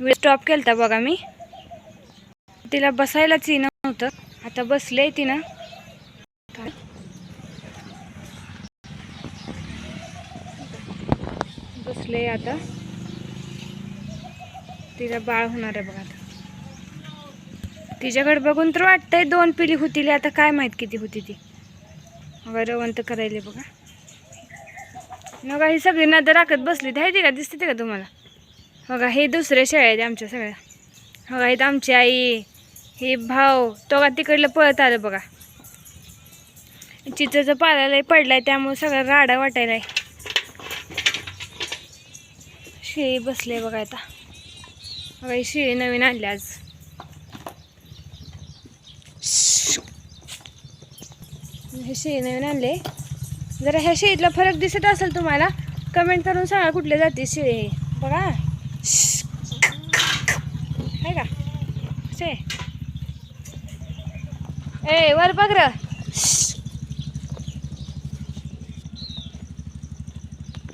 वेळ स्टॉप केलता बघा मी. तिला बसायलाच येईन नव्हतं. आता बसले तिनं. बसले आता. तिला बाळ होणार आहे बघा आता. तिच्याकडे बघून तर वाटतंय दोन पिली होतील आता काय माहीत किती होती ती. रवंत करायला बघा. मग ही सगळी नदर राखत बसली ती आहे ती का? दिसते का तुम्हाला? बघा हे दुसऱ्या शेळ्या आहेत आमच्या सगळ्या. बघा इथं आमची आई हे भाऊ तो का तिकडलं पळत आलं बघा. चिचेचं पालालाही पडलाय त्यामुळे सगळा राडा वाटायलाय. शेळी बसले बघा आता. बघा ही शेळी नवीन आणली आज. हे शेळी नवीन आणले. जरा ह्या शेळीतला फरक दिसत असेल तुम्हाला कमेंट करून सांगा कुठल्या जाते शेळी हे. बघा. आहे का? असे ए वर बघ र